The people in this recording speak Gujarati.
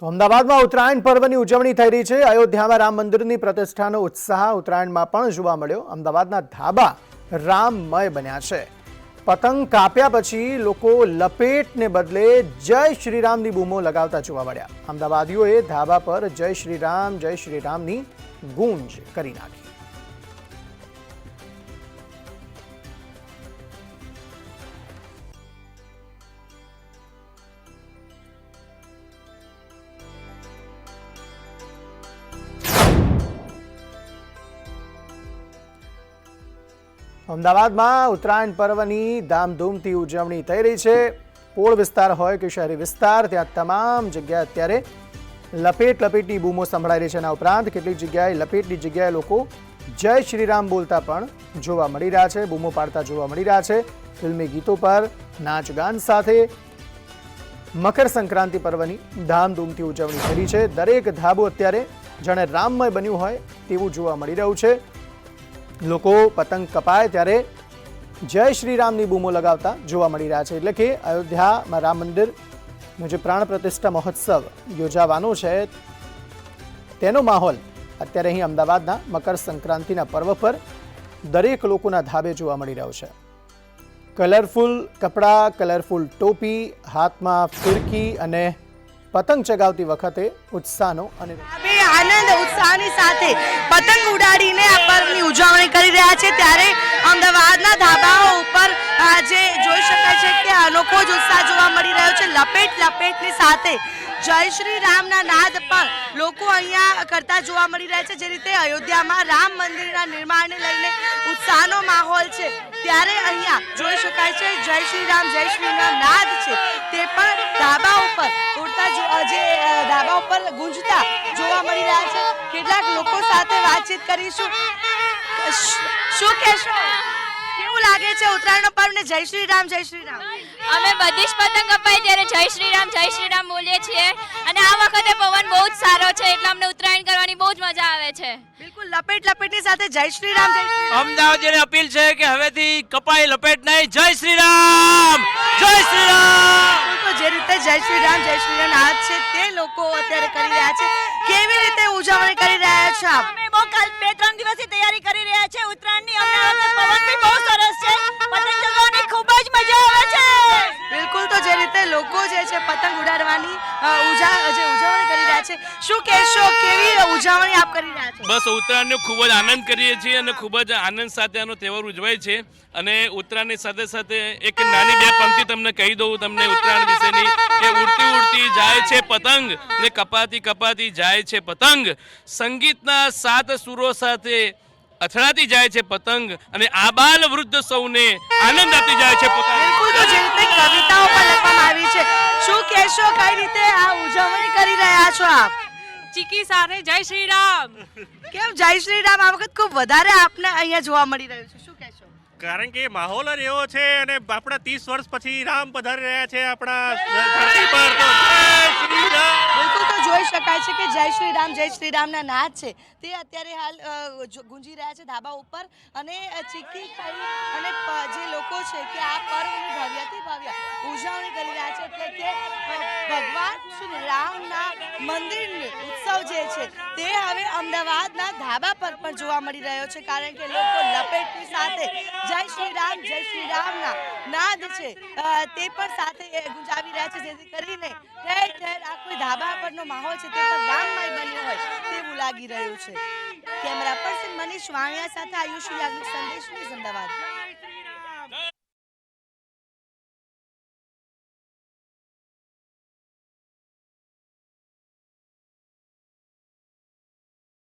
તો અમદાવાદમાં ઉત્તરાયણ પર્વની ઉજવણી થઈ રહી છે. અયોધ્યામાં રામ મંદિરની પ્રતિષ્ઠાનો ઉત્સાહ ઉત્તરાયણમાં પણ જોવા મળ્યો. અમદાવાદના ધાબા રામમય બન્યા છે. પતંગ કાપ્યા પછી લોકો લપેટને બદલે જય શ્રીરામની બૂમો લગાવતા જોવા મળ્યા. અમદાવાદીઓએ ધાબા પર જય શ્રીરામ, જય શ્રીરામની ગૂંજ કરી નાખી. અમદાવાદમાં ઉત્તરાયણ પર્વની ધામધૂમથી ઉજવણી થઈ રહી છે. પોળ વિસ્તાર હોય કે શહેરી વિસ્તાર, ત્યાં તમામ જગ્યાએ અત્યારે લપેટ લપેટની બૂમો સંભળાઈ રહી છે. એના ઉપરાંત કેટલીક જગ્યાએ લપેટની જગ્યાએ લોકો જય શ્રીરામ બોલતા પણ જોવા મળી રહ્યા છે. બૂમો પાડતા જોવા મળી રહ્યા છે. ફિલ્મી ગીતો પર નાચ ગાન સાથે મકર સંક્રાંતિ પર્વની ધામધૂમથી ઉજવણી થઈ છે. દરેક ધાબો અત્યારે જાણે રામમય બન્યું હોય તેવું જોવા મળી રહ્યું છે. લોકો પતંગ કપાય ત્યારે જય શ્રીરામની બૂમો લગાવતા જોવા મળી રહ્યા છે. એટલે કે અયોધ્યામાં રામ મંદિરનો જે પ્રાણ પ્રતિષ્ઠા મહોત્સવ યોજાવાનો છે, તેનો માહોલ અત્યારે અહીં અમદાવાદના મકર સંક્રાંતિના પર્વ પર દરેક લોકોના ધાબે જોવા મળી રહ્યો છે. કલરફુલ કપડાં, કલરફુલ ટોપી, હાથમાં ફિરકી અને પતંગ ચગાવતી વખતે ઉત્સાહનો અને આનંદ ઉત્સાહની સાથે પતંગ ઉડાડીને આ પર્વની ઉજવણી કરી રહ્યા છે. ત્યારે અમદાવાદના ઉપર આજે જોઈ શકાય છે કે અનોખો જ ઉત્સાહ જોવા મળી રહ્યો છે. લપેટ લપેટની સાથે જય શ્રી રામના નાદ પણ લોકો અહીંયા કરતા જોવા મળી રહ્યા છે. જે રીતે અયોધ્યામાં રામ મંદિરના નિર્માણને લઈને ઉત્સાહનો માહોલ છે. ત્યારે અહીંયા જોઈ શકાય છે જય શ્રી રામ, જય શ્રી રામ નાદ છે. તે પણ ધાબા ઉપર ઉડતા જે ધાબા ઉપર ગુંજતા જોવા મળી રહ્યા છે. કેટલાક લોકો સાથે વાતચીત કરીશું. શું કહેશો? કેવું લાગે છે ઉત્તરાયણનો પર્વ ને જય શ્રી રામ જય શ્રી રામ અમે બધી જ પતંગ અપાઈ ત્યારે જય શ્રી રામ જય શ્રી રામ બોલીએ છીએ અને આ વખતે પવન બહુ જ સારો છે એટલે અમને ઉત્તરાયણ કરવાની બહુ જ મજા આવે છે બિલકુલ લપેટ લપેટની સાથે જય શ્રી રામ જય શ્રી રામ અમદાવાદીઓને અપીલ છે કે હવેથી કપાઈ લપેટ નહીં જય શ્રી રામ જય શ્રી રામ તો જે રીતે જય શ્રી રામ જય શ્રી રામ નાદ છે તે લોકો અત્યારે કરી રહ્યા છે કેવી રીતે ઉજવણી કરી રહ્યા છે આપ અમે બહુ કાલ બે ત્રણ દિવસથી તૈયારી કરી રહ્યા છે ઉત્તરાયણની અમને પવન બી બહુ સરસ છે પતંગ ચગાવવાની ખૂબ જ મજા આવે છે બિલકુલ તો જે રીતે લોકો જે છે પતંગ ઉડાડવાની ઉજા, જે ઉજવણી કરી રહ્યા છે. શું કહેશો? કેવી ઉજવણી આપ કરી રહ્યા છો? બસ ઉત્તરાયણનો ખૂબ જ આનંદ કરીએ છીએ અને ખૂબ જ આનંદ સાથે આનો તહેવાર ઉજવાય છે. અને ઉત્તરાયણની સાથે સાથે એક નાની બે પંક્તિ તમને કહી દઉં. તમને ઉત્તરાયણ વિશેની કે ઉડતી ઉડતી જાય છે પતંગ ને કપાતી કપાતી જાય છે પતંગ. સંગીતના સાત સુરો સાથે અથડાતી જાય છે પતંગ અને આબાલ વૃદ્ધ સૌને આનંદ આપતી જાય છે બિલકુલ તો જે રીતે કવિતાઓ પણ લખવામાં આવી છે. શું કહેશો કઈ રીતે આ ઉજવણી કરી રહ્યા છો આપ? ચીકી સારે જય શ્રી રામ કેમ? જય શ્રી રામ આ વખત ખૂબ વધારે આપને અહીંયા જોવા મળી રહ્યું છે. શું કહેશો? કારણ કે માહોલ જ એવો છે અને આપણા ત્રીસ વર્ષ પછી રામ પધારી રહ્યા છે આપણા ધરતી પર. તો જય શ્રી રામ શકાય છે કે જય શ્રી રામ જય શ્રી રામના નાદ છે. તે અત્યારે હાલ ગુંજી રહ્યા છે ધાબા ઉપર અને ચીકી ખાઈ અને જે લોકો છે કે આ પર્વની ભવ્યથી ભવ્ય, ઉજવણી કરી રહ્યા છે એટલે કે ભગવાન શ્રી રામના મંદિરનું ઉત્સવ જે છે તે હવે અમદાવાદના ધાબા પર પણ જોવા મળી રહ્યો છે. કારણ કે લોકો લપેટની સાથે જય શ્રી રામ જય શ્રી રામના નાદ છે. તે પણ સાથે ગુંજાવી રહ્યા છે જેથી કરીને ઠેર ઠેર આ કોઈ ધાબા પરનો માહોલ છે તે પણ રામમય બન્યો હોય તેવું લાગી રહ્યું છે. કેમેરા પર્સન મનીષ વાણિયા સાથે આયુષી યાજ્ઞિક સંદેશ ન્યૂઝ અમદાવાદ.